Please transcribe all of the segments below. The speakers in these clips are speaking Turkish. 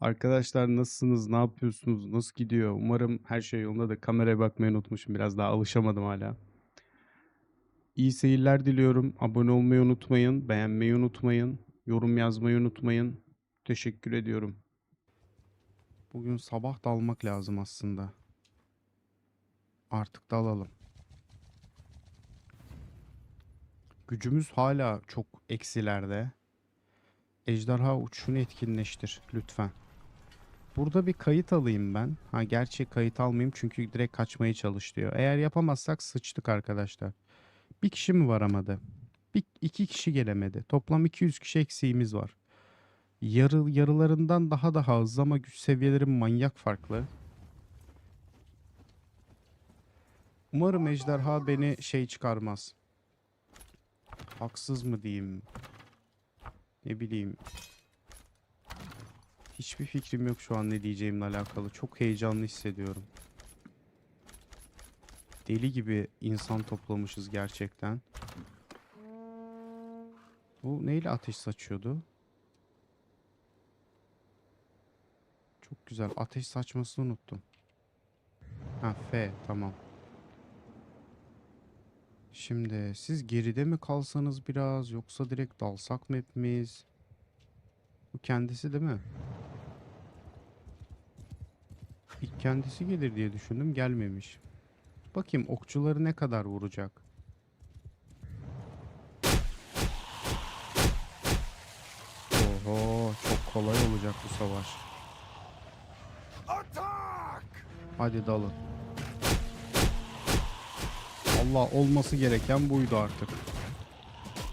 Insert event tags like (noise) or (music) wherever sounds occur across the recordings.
Arkadaşlar nasılsınız? Ne yapıyorsunuz? Nasıl gidiyor? Umarım her şey yolunda da kameraya bakmayı unutmuşum. Biraz daha alışamadım hala. İyi seyirler diliyorum. Abone olmayı unutmayın. Beğenmeyi unutmayın. Yorum yazmayı unutmayın. Teşekkür ediyorum. Bugün sabah dalmak lazım aslında. Artık dalalım. Gücümüz hala çok eksilerde. Ejderha uçuşunu etkinleştir lütfen. Burada bir kayıt alayım ben. Ha gerçi kayıt almayayım çünkü direkt kaçmaya çalış diyor. Eğer yapamazsak sıçtık arkadaşlar. Bir kişi mi varamadı? Bir, iki kişi gelemedi. Toplam 200 kişi eksiğimiz var. Yarı, yarılarından daha daha hızlı ama güç seviyeleri manyak farklı. Umarım ejderha beni şey çıkarmaz. Haksız mı diyeyim? Ne bileyim. Hiçbir fikrim yok şu an ne diyeceğimle alakalı. Çok heyecanlı hissediyorum. Deli gibi insan toplamışız gerçekten. Bu neyle ateş saçıyordu? Çok güzel. Ateş saçmasını unuttum. Ha F tamam. Şimdi siz geride mi kalsanız biraz yoksa direkt dalsak mı hepimiz? Bu kendisi değil mi? İlk kendisi gelir diye düşündüm gelmemiş. Bakayım okçuları ne kadar vuracak? Oho çok kolay olacak bu savaş. Hadi dalın. Allah olması gereken buydu artık.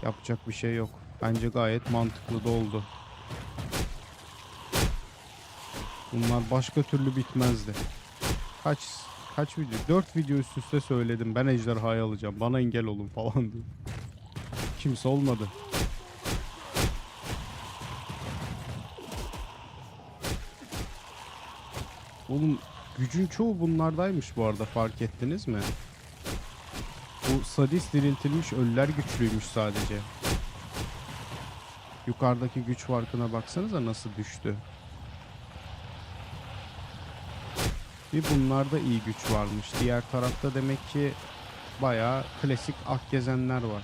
Yapacak bir şey yok. Bence gayet mantıklı da oldu. Bunlar başka türlü bitmezdi. Kaç kaç video? 4 video üst üste söyledim. Ben ejderhayı alacağım. Bana engel olun falan diye. Kimse olmadı. Oğlum gücün çoğu bunlardaymış bu arada fark ettiniz mi? Bu sadist diriltilmiş ölüler güçlüymüş sadece. Yukarıdaki güç farkına baksanıza nasıl düştü. Bir bunlarda iyi güç varmış. Diğer tarafta demek ki bayağı klasik ak gezenler var.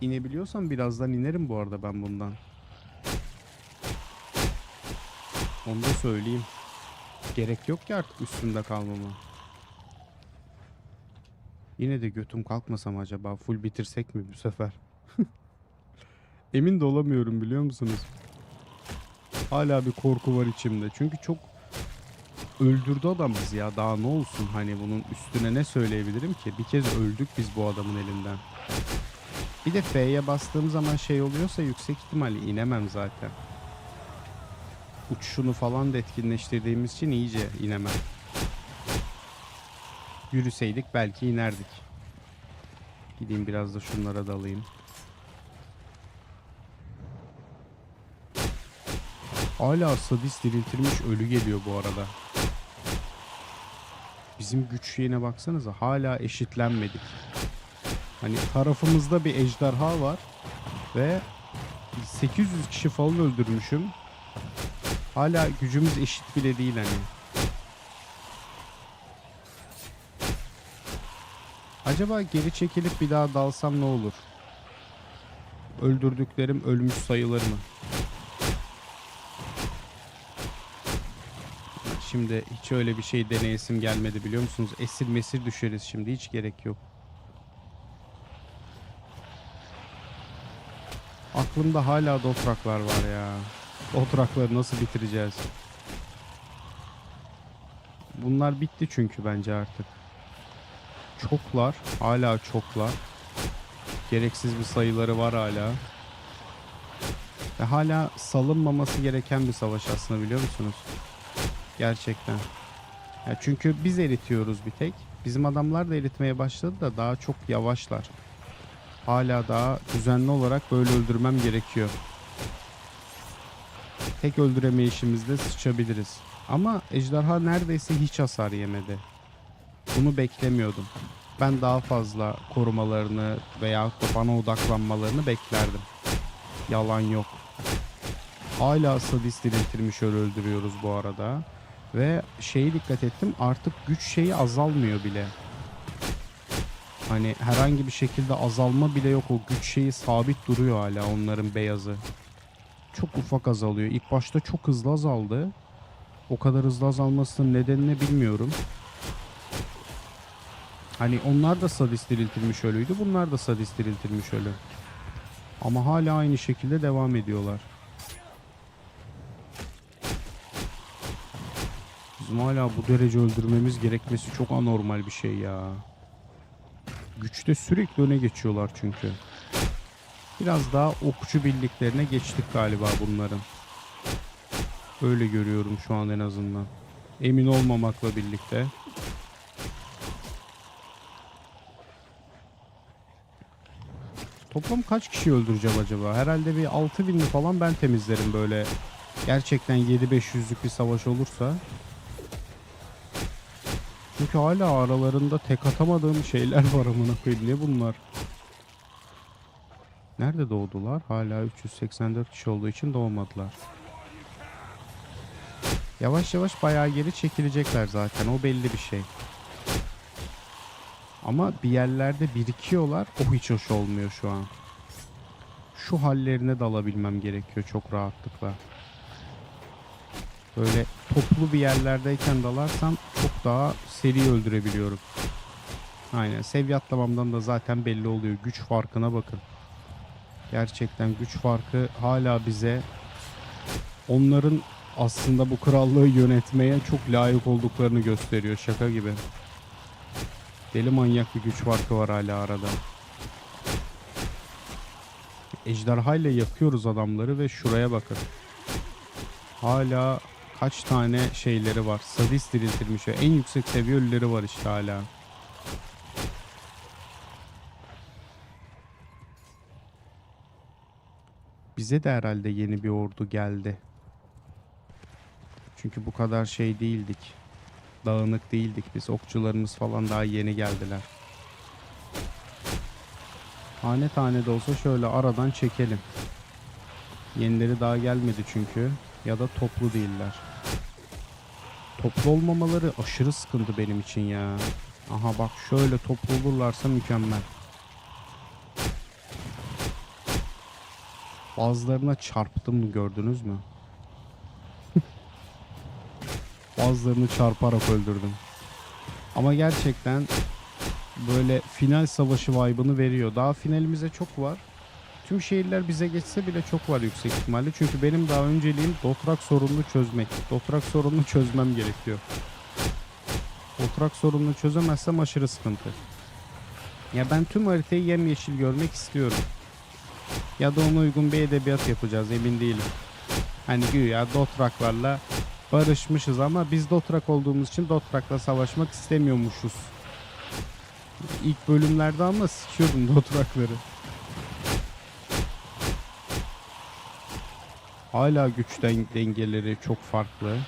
İnebiliyorsam birazdan inerim bu arada ben bundan. Onu da söyleyeyim. Gerek yok ki artık üstümde kalmama. Yine de götüm kalkmasam acaba full bitirsek mi bu sefer? (laughs) Emin de olamıyorum biliyor musunuz? Hala bir korku var içimde. Çünkü çok öldürdü adamız ya. Daha ne olsun hani bunun üstüne ne söyleyebilirim ki? Bir kez öldük biz bu adamın elinden. Bir de F'ye bastığım zaman şey oluyorsa yüksek ihtimalle inemem zaten. Uçuşunu falan da etkinleştirdiğimiz için iyice inemem. Yürüseydik belki inerdik. Gideyim biraz da şunlara dalayım. Hala sadist diriltilmiş ölü geliyor bu arada. Bizim güç şeyine baksanıza hala eşitlenmedik. Hani tarafımızda bir ejderha var ve 800 kişi falan öldürmüşüm. Hala gücümüz eşit bile değil hani. Acaba geri çekilip bir daha dalsam ne olur? Öldürdüklerim ölmüş sayılır mı? Şimdi hiç öyle bir şey deneyesim gelmedi biliyor musunuz? Esir mesir düşeriz şimdi hiç gerek yok. Aklımda hala dotraklar var ya. Dotrakları nasıl bitireceğiz? Bunlar bitti çünkü bence artık. Çoklar. Hala çoklar. Gereksiz bir sayıları var hala. Ve hala salınmaması gereken bir savaş aslında biliyor musunuz? Gerçekten. Ya çünkü biz eritiyoruz bir tek. Bizim adamlar da eritmeye başladı da daha çok yavaşlar. Hala daha düzenli olarak böyle öldürmem gerekiyor. Tek öldüremeyişimizde sıçabiliriz. Ama ejderha neredeyse hiç hasar yemedi. Bunu beklemiyordum. Ben daha fazla korumalarını veya bana odaklanmalarını beklerdim. Yalan yok. Hala sadist diriltilmiş öyle öldürüyoruz bu arada. Ve şeyi dikkat ettim artık güç şeyi azalmıyor bile. Hani herhangi bir şekilde azalma bile yok. O güç şeyi sabit duruyor hala onların beyazı. Çok ufak azalıyor. İlk başta çok hızlı azaldı. O kadar hızlı azalmasının nedenini bilmiyorum. Hani onlar da sadist diriltilmiş ölüydü. Bunlar da sadist diriltilmiş ölü. Ama hala aynı şekilde devam ediyorlar. Bizim hala bu derece öldürmemiz gerekmesi çok anormal bir şey ya. Güçte sürekli öne geçiyorlar çünkü. Biraz daha okçu birliklerine geçtik galiba bunların. Öyle görüyorum şu an en azından. Emin olmamakla birlikte. Toplam kaç kişi öldüreceğim acaba? Herhalde bir 6000'li falan ben temizlerim böyle. Gerçekten 7-500'lük bir savaş olursa. Çünkü hala aralarında tek atamadığım şeyler var amına koyayım. Ne bunlar? Nerede doğdular? Hala 384 kişi olduğu için doğmadılar. Yavaş yavaş bayağı geri çekilecekler zaten. O belli bir şey. Ama bir yerlerde birikiyorlar. O hiç hoş olmuyor şu an. Şu hallerine dalabilmem gerekiyor çok rahatlıkla. Böyle toplu bir yerlerdeyken dalarsam çok daha seri öldürebiliyorum. Aynen seviye atlamamdan da zaten belli oluyor. Güç farkına bakın. Gerçekten güç farkı hala bize onların aslında bu krallığı yönetmeye çok layık olduklarını gösteriyor. Şaka gibi. Deli manyak bir güç farkı var hala arada. Ejderha ile yakıyoruz adamları ve şuraya bakın. Hala kaç tane şeyleri var. Sadist diriltilmiş. En yüksek seviye ölüleri var işte hala. Bize de herhalde yeni bir ordu geldi. Çünkü bu kadar şey değildik. Dağınık değildik biz. Okçularımız falan daha yeni geldiler. Tane tane de olsa şöyle aradan çekelim. Yenileri daha gelmedi çünkü. Ya da toplu değiller. Toplu olmamaları aşırı sıkıntı benim için ya. Aha bak şöyle toplu olurlarsa mükemmel. Bazılarına çarptım gördünüz mü? (laughs) Bazılarını çarparak öldürdüm. Ama gerçekten böyle final savaşı vibe'ını veriyor. Daha finalimize çok var. Tüm şehirler bize geçse bile çok var yüksek ihtimalle. Çünkü benim daha önceliğim Dotrak sorununu çözmek. Dotrak sorununu çözmem gerekiyor. Dotrak sorununu çözemezsem aşırı sıkıntı. Ya ben tüm haritayı yemyeşil görmek istiyorum. Ya da ona uygun bir edebiyat yapacağız emin değilim. Hani güya Dotraklarla barışmışız ama biz Dotrak olduğumuz için Dotrak'la savaşmak istemiyormuşuz. İlk bölümlerde ama sikiyordum Dotrakları. Hala güç den- dengeleri çok farklı.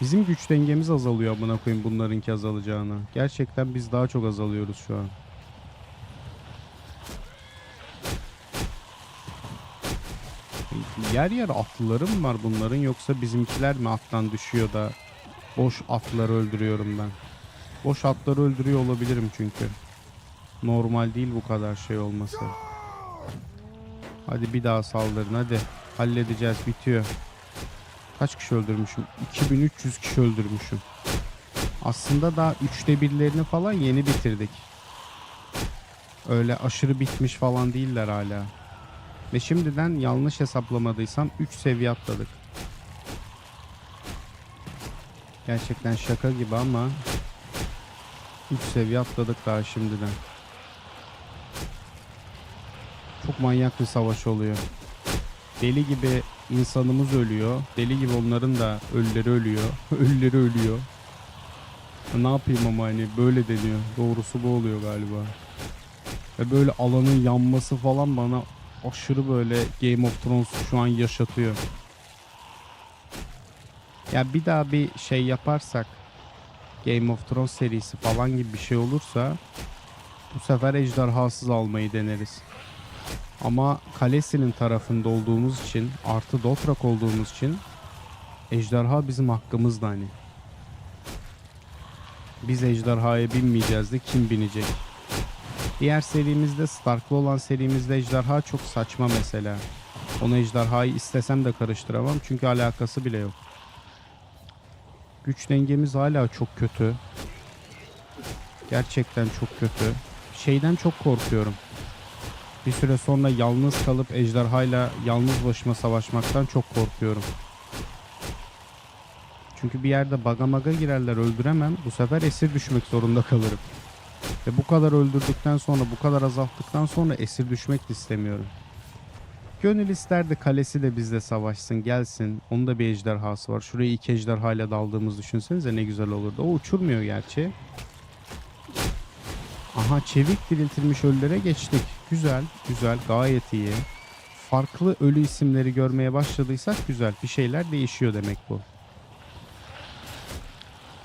Bizim güç dengemiz azalıyor amına koyayım bunlarınki azalacağına. Gerçekten biz daha çok azalıyoruz şu an. Yer yer atlılarım var bunların yoksa bizimkiler mi attan düşüyor da boş atları öldürüyorum ben. Boş atları öldürüyor olabilirim çünkü. Normal değil bu kadar şey olması. Hadi bir daha saldırın hadi. Halledeceğiz bitiyor. Kaç kişi öldürmüşüm? 2300 kişi öldürmüşüm. Aslında daha üçte birlerini falan yeni bitirdik. Öyle aşırı bitmiş falan değiller hala. Ve şimdiden yanlış hesaplamadıysam 3 seviye atladık. Gerçekten şaka gibi ama 3 seviye atladık daha şimdiden. Çok manyak bir savaş oluyor. Deli gibi insanımız ölüyor. Deli gibi onların da ölüleri ölüyor. (laughs) ölüleri ölüyor. Ne yapayım ama hani böyle deniyor. Doğrusu bu oluyor galiba. Ve böyle alanın yanması falan bana aşırı böyle Game of Thrones şu an yaşatıyor. Ya bir daha bir şey yaparsak Game of Thrones serisi falan gibi bir şey olursa Bu sefer ejderhasız almayı deneriz. Ama kalesinin tarafında olduğumuz için artı Dotrak olduğumuz için ejderha bizim hakkımızda hani. Biz ejderhaya binmeyeceğiz de kim binecek? Diğer serimizde Stark'lı olan serimizde ejderha çok saçma mesela. Onu ejderhayı istesem de karıştıramam çünkü alakası bile yok. Güç dengemiz hala çok kötü. Gerçekten çok kötü. Şeyden çok korkuyorum. Bir süre sonra yalnız kalıp ejderhayla yalnız başıma savaşmaktan çok korkuyorum. Çünkü bir yerde baga maga girerler öldüremem. Bu sefer esir düşmek zorunda kalırım. Ve bu kadar öldürdükten sonra bu kadar azalttıktan sonra esir düşmek de istemiyorum. Gönül isterdi kalesi de bizle savaşsın gelsin. Onun da bir ejderhası var. Şuraya iki ejderhayla daldığımız düşünsenize ne güzel olurdu. O uçurmuyor gerçi. Aha çevik diriltilmiş ölülere geçtik. Güzel, güzel, gayet iyi. Farklı ölü isimleri görmeye başladıysak güzel. Bir şeyler değişiyor demek bu.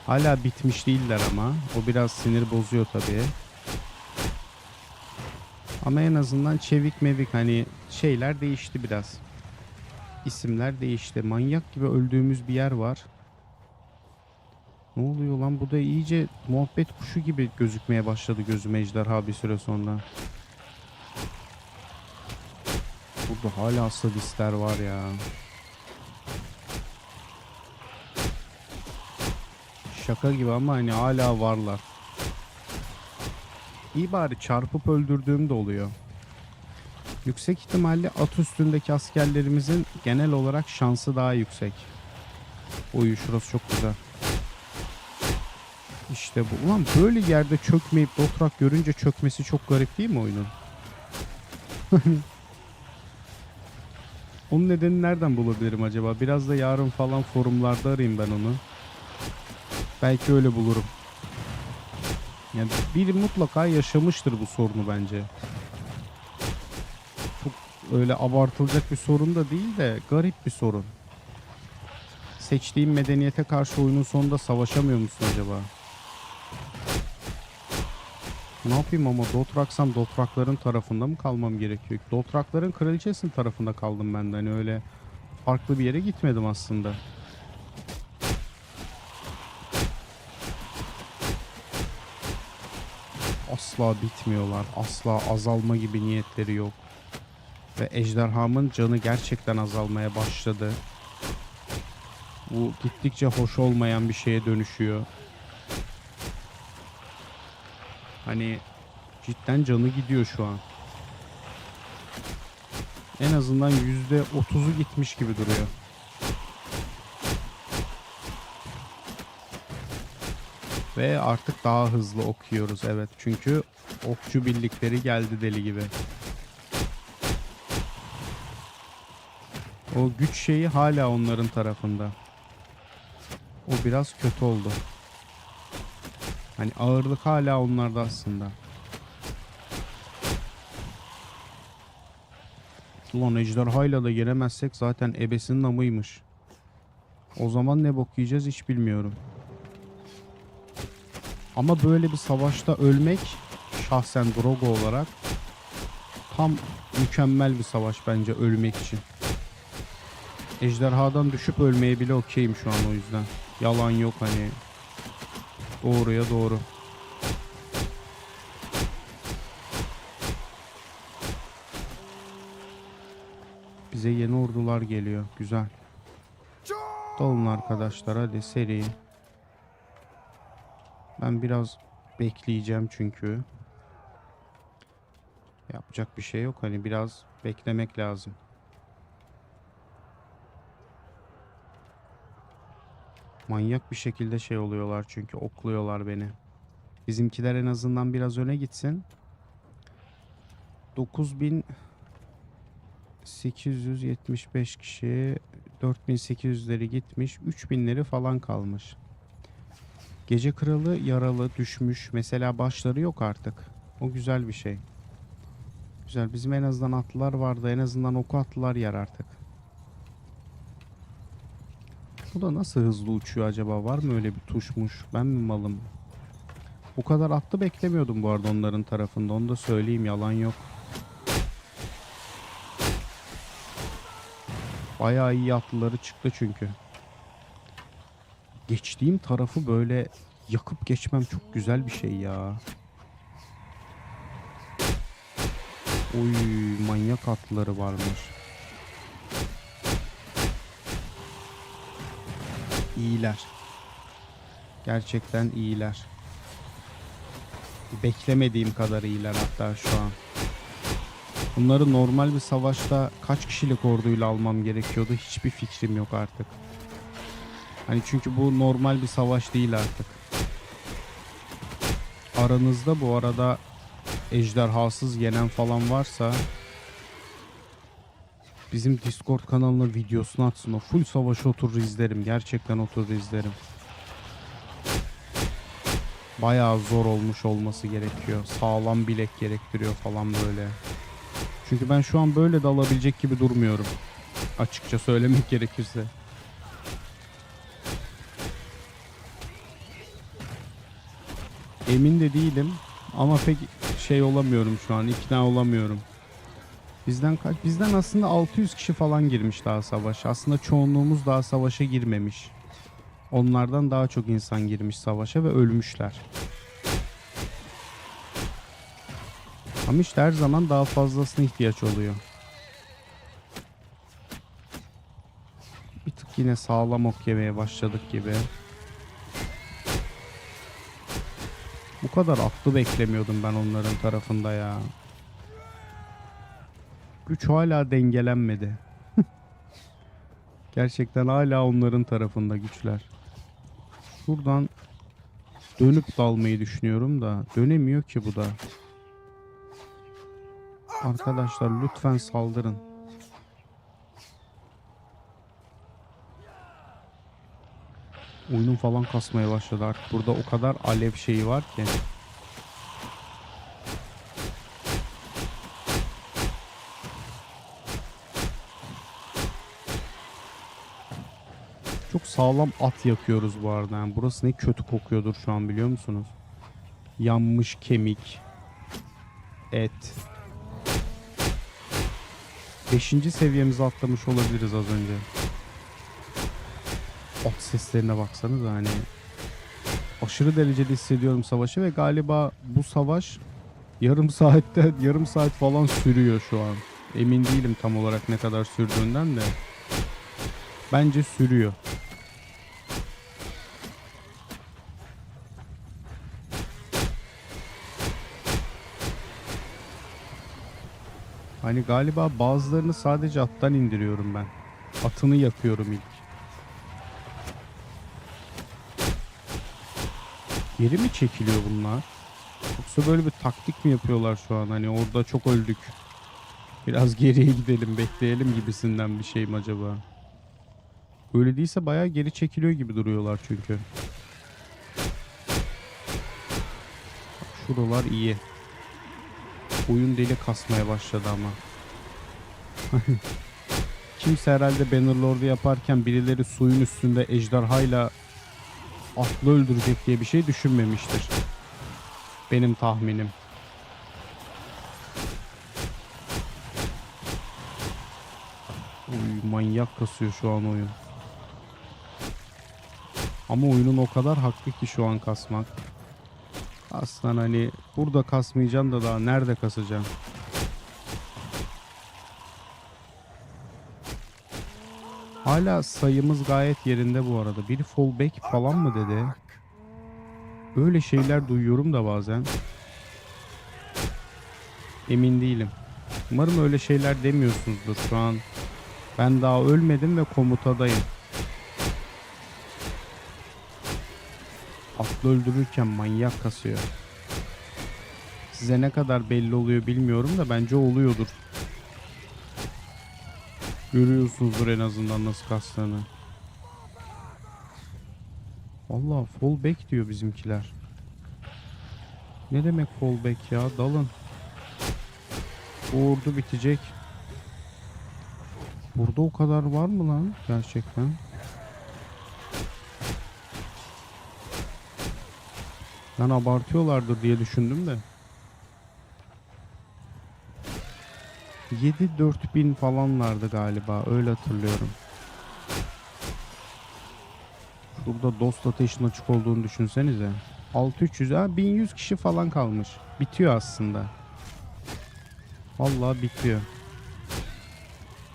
Hala bitmiş değiller ama. O biraz sinir bozuyor tabii. Ama en azından çevik mevik hani şeyler değişti biraz. İsimler değişti. Manyak gibi öldüğümüz bir yer var. Ne oluyor lan? Bu da iyice muhabbet kuşu gibi gözükmeye başladı gözüme ejderha bir süre sonra. Burada hala sadistler var ya. Şaka gibi ama hani hala varlar. İyi bari çarpıp öldürdüğüm de oluyor. Yüksek ihtimalle at üstündeki askerlerimizin genel olarak şansı daha yüksek. Oy şurası çok güzel. İşte bu. Ulan böyle yerde çökmeyip Dotrak görünce çökmesi çok garip değil mi oyunun? (laughs) Onun nedenini nereden bulabilirim acaba? Biraz da yarın falan forumlarda arayayım ben onu. Belki öyle bulurum. Yani biri mutlaka yaşamıştır bu sorunu bence. Çok öyle abartılacak bir sorun da değil de garip bir sorun. Seçtiğim medeniyete karşı oyunun sonunda savaşamıyor musun acaba? Ne yapayım ama Dotraksam Dotrakların tarafında mı kalmam gerekiyor? Dotrakların kraliçesinin tarafında kaldım ben de. Hani öyle farklı bir yere gitmedim aslında. Asla bitmiyorlar. Asla azalma gibi niyetleri yok. Ve ejderhamın canı gerçekten azalmaya başladı. Bu gittikçe hoş olmayan bir şeye dönüşüyor. Hani cidden canı gidiyor şu an. En azından yüzde otuzu gitmiş gibi duruyor. Ve artık daha hızlı okuyoruz evet. Çünkü okçu birlikleri geldi deli gibi. O güç şeyi hala onların tarafında. O biraz kötü oldu. Hani ağırlık hala onlarda aslında. Ulan ejderhayla da giremezsek zaten ebesinin amıymış. O zaman ne bok yiyeceğiz hiç bilmiyorum. Ama böyle bir savaşta ölmek şahsen Drogo olarak tam mükemmel bir savaş bence ölmek için. Ejderhadan düşüp ölmeye bile okeyim şu an o yüzden. Yalan yok hani. Doğruya doğru. Bize yeni ordular geliyor. Güzel. Dalın arkadaşlar hadi seri. Ben biraz bekleyeceğim çünkü. Yapacak bir şey yok. Hani biraz beklemek lazım. Manyak bir şekilde şey oluyorlar çünkü okluyorlar beni. Bizimkiler en azından biraz öne gitsin. 9875 kişi 4800'leri gitmiş. 3000'leri falan kalmış. Gece kralı yaralı düşmüş. Mesela başları yok artık. O güzel bir şey. Güzel. Bizim en azından atlılar vardı. En azından oku atlılar yer artık. Bu da nasıl hızlı uçuyor acaba? Var mı öyle bir tuşmuş? Ben mi malım? Bu kadar attı beklemiyordum bu arada onların tarafında. Onu da söyleyeyim yalan yok. Bayağı iyi atlıları çıktı çünkü. Geçtiğim tarafı böyle yakıp geçmem çok güzel bir şey ya. Oy manyak atlıları varmış. İyiler. Gerçekten iyiler. Beklemediğim kadar iyiler hatta şu an. Bunları normal bir savaşta kaç kişilik orduyla almam gerekiyordu hiçbir fikrim yok artık. Hani çünkü bu normal bir savaş değil artık. Aranızda bu arada ejderhasız yenen falan varsa bizim Discord kanalına videosunu atsın o. Full savaşı oturur izlerim. Gerçekten oturur izlerim. Bayağı zor olmuş olması gerekiyor. Sağlam bilek gerektiriyor falan böyle. Çünkü ben şu an böyle de alabilecek gibi durmuyorum. Açıkça söylemek gerekirse. Emin de değilim ama pek şey olamıyorum şu an. ikna olamıyorum. Bizden kaç? Bizden aslında 600 kişi falan girmiş daha savaşa. Aslında çoğunluğumuz daha savaşa girmemiş. Onlardan daha çok insan girmiş savaşa ve ölmüşler. Ama işte her zaman daha fazlasına ihtiyaç oluyor. Bir tık yine sağlam ok yemeye başladık gibi. Bu kadar atlı beklemiyordum ben onların tarafında ya. Güç hala dengelenmedi. (laughs) Gerçekten hala onların tarafında güçler. Şuradan dönüp dalmayı düşünüyorum da dönemiyor ki bu da. Arkadaşlar lütfen saldırın. Oyunun falan kasmaya başladı artık. Burada o kadar alev şeyi var ki. Çok sağlam at yakıyoruz bu arada. Yani burası ne kötü kokuyordur şu an biliyor musunuz? Yanmış kemik, et. Beşinci seviyemize atlamış olabiliriz az önce. At seslerine baksanız hani aşırı derecede hissediyorum savaşı ve galiba bu savaş yarım saatte yarım saat falan sürüyor şu an. Emin değilim tam olarak ne kadar sürdüğünden de. Bence sürüyor. Hani galiba bazılarını sadece attan indiriyorum ben. Atını yakıyorum ilk. Geri mi çekiliyor bunlar? Yoksa böyle bir taktik mi yapıyorlar şu an? Hani orada çok öldük. Biraz (laughs) geriye gidelim, bekleyelim gibisinden bir şey mi acaba? Öyle değilse bayağı geri çekiliyor gibi duruyorlar çünkü. Şuralar iyi. Oyun deli kasmaya başladı ama. Kimse herhalde Bannerlord'u yaparken birileri suyun üstünde ejderhayla atlı öldürecek diye bir şey düşünmemiştir. Benim tahminim. Uy, manyak kasıyor şu an oyun. Ama oyunun o kadar haklı ki şu an kasmak. Aslan hani burada kasmayacaksın da daha nerede kasacaksın? Hala sayımız gayet yerinde bu arada. Biri fallback falan mı dedi? Öyle şeyler duyuyorum da bazen. Emin değilim. Umarım öyle şeyler demiyorsunuzdur şu an. Ben daha ölmedim ve komutadayım. Atlı öldürürken manyak kasıyor. Size ne kadar belli oluyor bilmiyorum da bence oluyordur. Görüyorsunuzdur en azından nasıl kastığını. Valla fallback diyor bizimkiler. Ne demek fallback ya? Dalın. Bu ordu bitecek. Burada o kadar var mı lan gerçekten? Ben abartıyorlardır diye düşündüm de. 7-4 bin falanlardı galiba. Öyle hatırlıyorum. Burada dost ateşin açık olduğunu düşünsenize. 6300 ha 1100 kişi falan kalmış. Bitiyor aslında. Vallahi bitiyor.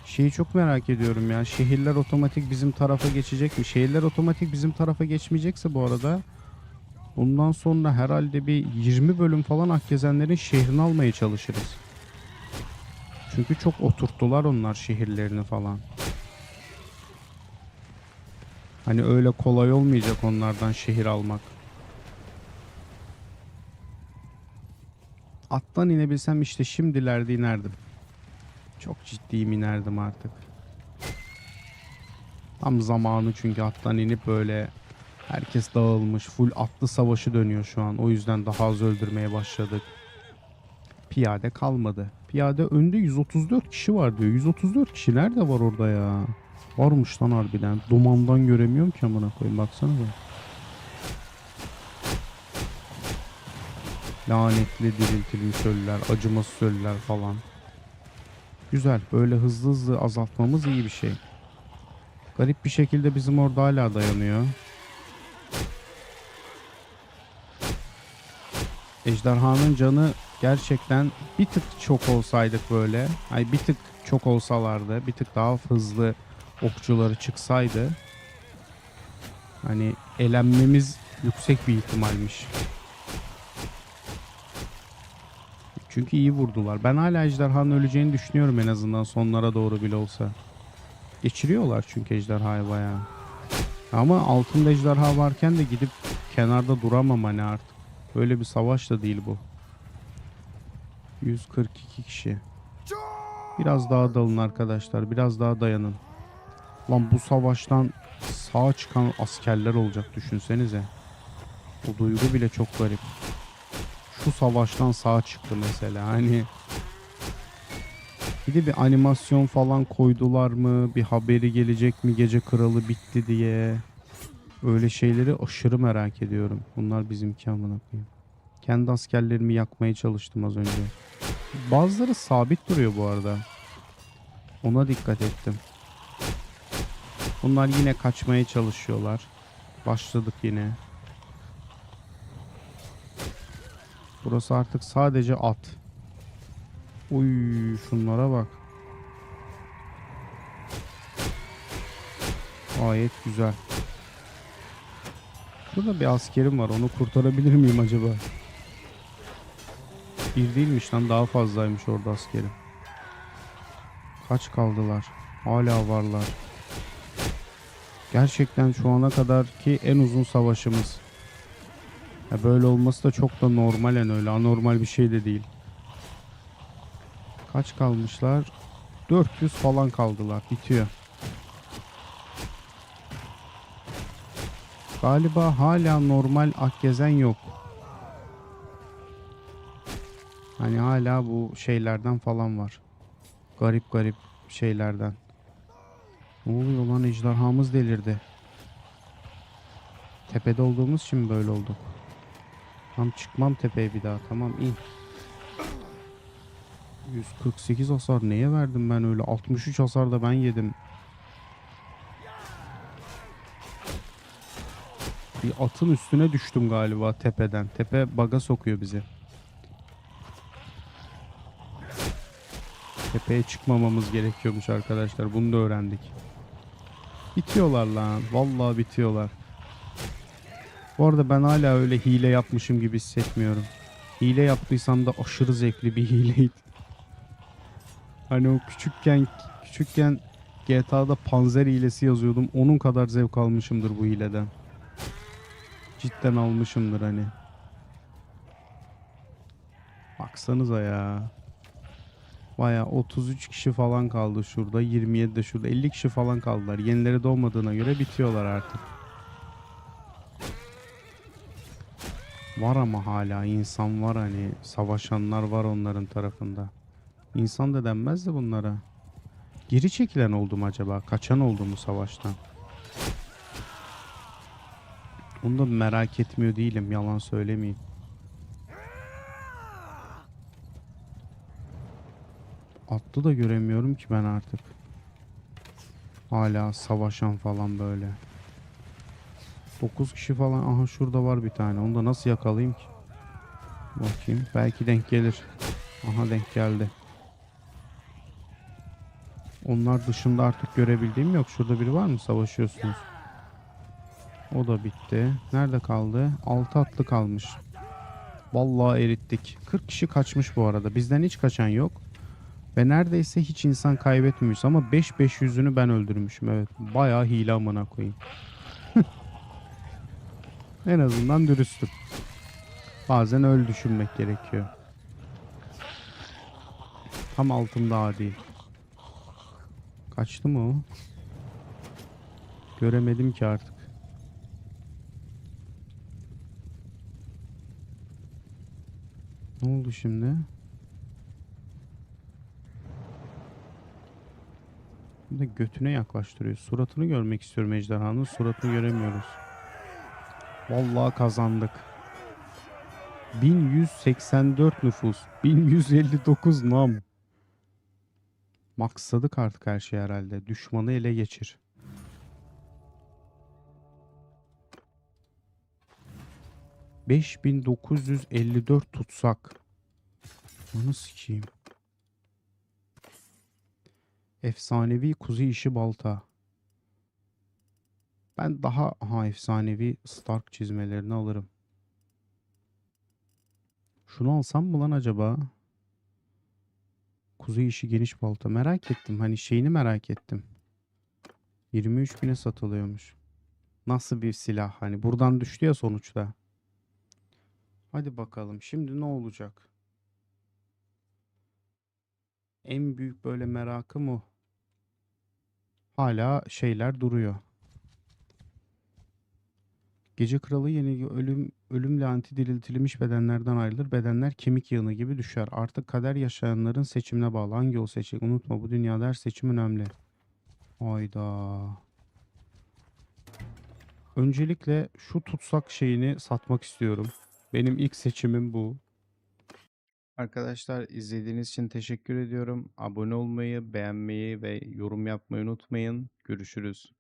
Şeyi çok merak ediyorum ya. Şehirler otomatik bizim tarafa geçecek mi? Şehirler otomatik bizim tarafa geçmeyecekse bu arada bundan sonra herhalde bir 20 bölüm falan Akgezenlerin şehrini almaya çalışırız. Çünkü çok oturttular onlar şehirlerini falan. Hani öyle kolay olmayacak onlardan şehir almak. Attan inebilsem işte şimdilerde inerdim. Çok ciddiyim inerdim artık. Tam zamanı çünkü attan inip böyle herkes dağılmış. Full atlı savaşı dönüyor şu an. O yüzden daha az öldürmeye başladık. Piyade kalmadı. Piyade önde 134 kişi var diyor. 134 kişi nerede var orada ya? Varmış lan harbiden. Dumandan göremiyorum ki amına koyayım. Baksana be. Lanetli diriltili söller, acımasız söller falan. Güzel. Böyle hızlı hızlı azaltmamız iyi bir şey. Garip bir şekilde bizim orada hala dayanıyor. Ejderhanın canı gerçekten bir tık çok olsaydık böyle. Ay bir tık çok olsalardı. Bir tık daha hızlı okçuları çıksaydı. Hani elenmemiz yüksek bir ihtimalmiş. Çünkü iyi vurdular. Ben hala ejderhanın öleceğini düşünüyorum en azından sonlara doğru bile olsa. Geçiriyorlar çünkü ejderhayı bayağı. Ama altında ejderha varken de gidip kenarda duramam hani artık. Böyle bir savaş da değil bu. 142 kişi. Biraz daha dalın arkadaşlar. Biraz daha dayanın. Lan bu savaştan sağ çıkan askerler olacak düşünsenize. O duygu bile çok garip. Şu savaştan sağ çıktı mesela. Hani bir de bir animasyon falan koydular mı? Bir haberi gelecek mi? Gece kralı bitti diye. Öyle şeyleri aşırı merak ediyorum. Bunlar bizimki amına koyayım. Kendi askerlerimi yakmaya çalıştım az önce. Bazıları sabit duruyor bu arada. Ona dikkat ettim. Bunlar yine kaçmaya çalışıyorlar. Başladık yine. Burası artık sadece at. Uy şunlara bak. Gayet güzel. Şurada bir askerim var. Onu kurtarabilir miyim acaba? Bir değilmiş lan daha fazlaymış orada askerim. Kaç kaldılar? Hala varlar. Gerçekten şu ana kadar ki en uzun savaşımız. Ya böyle olması da çok da normalen öyle. Anormal bir şey de değil. Kaç kalmışlar? 400 falan kaldılar. Bitiyor. Galiba hala normal Akgezen yok. Hani hala bu şeylerden falan var. Garip garip şeylerden. Ne oluyor lan ejderhamız delirdi. Tepede olduğumuz için böyle oldu? Tam çıkmam tepeye bir daha. Tamam in. 148 hasar neye verdim ben öyle? 63 hasar da ben yedim. Bir atın üstüne düştüm galiba tepeden. Tepe baga sokuyor bizi. Tepeye çıkmamamız gerekiyormuş arkadaşlar. Bunu da öğrendik. Bitiyorlar lan. Vallahi bitiyorlar. Bu arada ben hala öyle hile yapmışım gibi hissetmiyorum. Hile yaptıysam da aşırı zevkli bir (laughs) hileydi. Hani o küçükken küçükken GTA'da panzer hilesi yazıyordum. Onun kadar zevk almışımdır bu hileden. Cidden almışımdır hani. Baksanıza ya. Baya 33 kişi falan kaldı şurada. 27 de şurada. 50 kişi falan kaldılar. Yenileri doğmadığına göre bitiyorlar artık. Var ama hala insan var hani. Savaşanlar var onların tarafında. İnsan da denmez de bunlara. Geri çekilen oldu mu acaba? Kaçan oldu mu savaştan? Bunu da merak etmiyor değilim. Yalan söylemeyeyim. Atlı da göremiyorum ki ben artık. Hala savaşan falan böyle. 9 kişi falan. Aha şurada var bir tane. Onu da nasıl yakalayayım ki? Bakayım. Belki denk gelir. Aha denk geldi. Onlar dışında artık görebildiğim yok. Şurada biri var mı? Savaşıyorsunuz. O da bitti. Nerede kaldı? 6 atlı kalmış. Vallahi erittik. 40 kişi kaçmış bu arada. Bizden hiç kaçan yok. Ve neredeyse hiç insan kaybetmiyoruz ama 5-500'ünü ben öldürmüşüm. Evet. Bayağı hile amına koyayım. (laughs) en azından dürüstüm. Bazen öyle düşünmek gerekiyor. Tam altında adil. Kaçtı mı o? Göremedim ki artık. Ne oldu şimdi? De götüne yaklaştırıyor. Suratını görmek istiyorum ejderhanın. Suratını göremiyoruz. Vallahi kazandık. 1184 nüfus. 1159 nam. Maksadık artık her şey herhalde. Düşmanı ele geçir. Beş bin dokuz yüz elli dört tutsak. Onu sikeyim. Efsanevi kuzu işi balta. Ben daha aha efsanevi Stark çizmelerini alırım. Şunu alsam mı lan acaba? Kuzu işi geniş balta. Merak ettim. Hani şeyini merak ettim. 23 bine satılıyormuş. Nasıl bir silah? Hani buradan düştü ya sonuçta. Hadi bakalım. Şimdi ne olacak? En büyük böyle merakım o. Hala şeyler duruyor. Gece kralı yeni ölüm ölüm laneti diriltilmiş bedenlerden ayrılır. Bedenler kemik yığını gibi düşer. Artık kader yaşayanların seçimine bağlı. Hangi yol seçecek? Unutma bu dünyada her seçim önemli. Hayda. Öncelikle şu tutsak şeyini satmak istiyorum. Benim ilk seçimim bu. Arkadaşlar izlediğiniz için teşekkür ediyorum. Abone olmayı, beğenmeyi ve yorum yapmayı unutmayın. Görüşürüz.